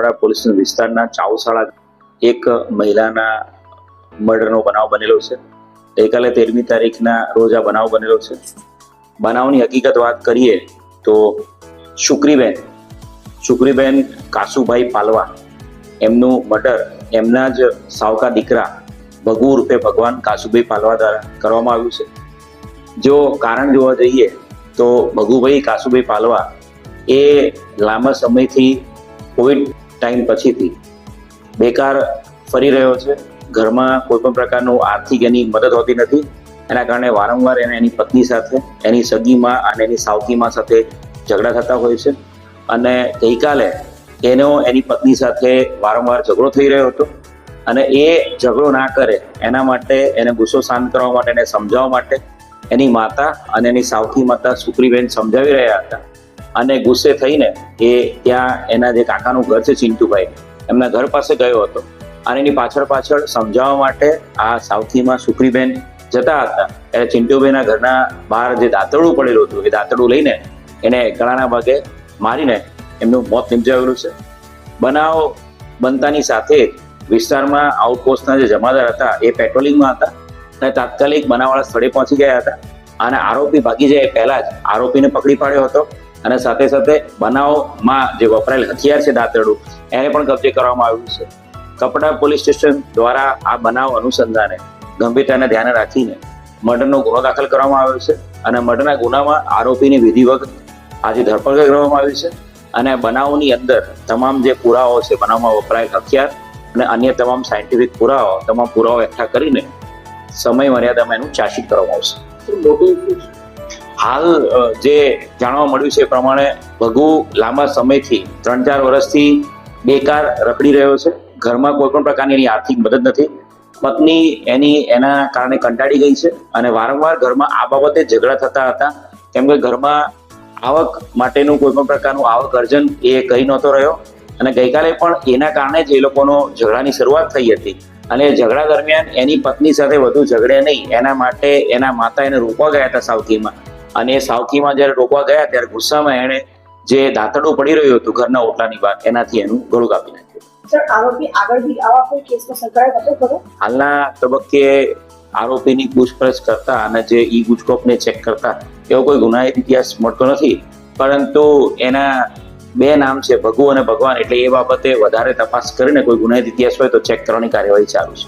કપડા પોલીસ વિસ્તારના ચાઉસાળા એક મહિલાના મર્ડરનો બનાવ બનેલો છે. ગઈકાલે તેરમી તારીખના રોજ આ બનાવ બનેલો છે. બનાવની હકીકત વાત કરીએ તો શુક્રીબેન શુક્રીબેન કાસુભાઈ પાલવા, એમનું મર્ડર એમના જ સાવકા દીકરા ભગુ રૂપે ભગવાન કાસુભાઈ પાલવા દ્વારા કરવામાં આવ્યું છે. જો કારણ જોવા જઈએ તો ભગુભાઈ કાસુભાઈ પાલવા એ લાંબા સમયથી કોવિડ ટાઈમ પછીથી બેકાર ફરી રહ્યો છે. ઘરમાં કોઈ પણ પ્રકારનું આર્થિક એની મદદ હોતી નથી. એના કારણે વારંવાર એને એની પત્ની સાથે, એની સગીમાં અને એની સાવકીમાં સાથે ઝઘડા થતા હોય છે. અને ગઈકાલે એનો એની પત્ની સાથે વારંવાર ઝઘડો થઈ રહ્યો હતો. અને એ ઝઘડો ના કરે એના માટે, એને ગુસ્સો શાંત કરવા માટે એને સમજાવવા માટે એની માતા અને એની સાવકી માતા સુપ્રીબેન સમજાવી રહ્યા હતા. અને ગુસ્સે થઈને એ ત્યાં એના જે કાકાનું ઘર છે ચિંટુભાઈ, એમના ઘર પાસે ગયો હતો. અને એની પાછળ પાછળ સમજાવવા માટે આ સાઉથીમાં સુખરીબેન જતા હતા. ત્યારે ચિંટુભાઈના ઘરના બહાર જે દાંતરડું પડેલું હતું, એ દાંતરડું લઈને એને ગળાના ભાગે મારીને એમનું મોત નિપજાવેલું છે. બનાવ બનતાની સાથે વિસ્તારમાં આઉટપોસ્ટના જે જમાદાર હતા, એ પેટ્રોલિંગમાં હતા અને તાત્કાલિક બનાવવાળા સ્થળે પહોંચી ગયા હતા. અને આરોપી ભાગી જાય પહેલા જ આરોપીને પકડી પાડ્યો હતો. અને સાથે સાથે બનાવમાં જે વપરાયેલ હથિયાર છે દાંતરડું, એને પણ કબજે કરવામાં આવ્યું છે. કપડા પોલીસ સ્ટેશન દ્વારા આ બનાવ અનુસંધાને ગંભીરતાને ધ્યાને રાખીને મર્ડરનો ગુનો દાખલ કરવામાં આવ્યો છે અને મર્ડરના ગુનામાં આરોપીની વિધિવત આજે ધરપકડ કરવામાં આવી છે અને બનાવની અંદર તમામ જે પુરાવાઓ છે, બનાવમાં વપરાયેલ હથિયાર અને અન્ય તમામ સાયન્ટિફિક પુરાવાઓ, તમામ પુરાવા એકઠા કરીને સમય મર્યાદામાં એનું ચાર્જશીટ કરવામાં આવશે. હાલ જે જાણવા મળ્યું છે એ પ્રમાણે ભગુ લાંબા સમયથી ત્રણ ચાર વર્ષથી બેકાર રખડી રહ્યો છે. ઘરમાં કોઈ પણ પ્રકારની એની આર્થિક મદદ નથી. પત્ની એની, એના કારણે કંટાળી ગઈ છે અને વારંવાર ઘરમાં આ બાબતે ઝઘડા થતા હતા. કેમ કે ઘરમાં આવક માટેનું કોઈ પણ પ્રકારનું આવક અર્જન એ કરી નહોતો રહ્યો અને ગઈકાલે પણ એના કારણે જ એ લોકોનો ઝઘડાની શરૂઆત થઈ હતી. અને ઝઘડા દરમિયાન એની પત્ની સાથે વધુ ઝઘડે નહીં. એના માટે એના માતા એને રોકવા ગયા હતા સાવકીમાં અને સાવકીમાં જ્યારે રોકવા ગયા ત્યારે ગુસ્સામાં એને જે દાંતડું પડી રહ્યું હતું ઘરના ઓટલાની બહાર એનાથી એનું ગળું કાપી નાખ્યું. હાલના તબક્કે આરોપીની પૂછપરછ કરતા અને જે ઈ ગુજકોપને ચેક કરતા એવો કોઈ ગુનાહિત ઇતિહાસ મળતો નથી. પરંતુ એના બે નામ છે ભગુ અને ભગવાન એટલે એ બાબતે વધારે તપાસ કરીને કોઈ ગુનાહિત ઇતિહાસ હોય તો ચેક કરવાની કાર્યવાહી ચાલુ છે.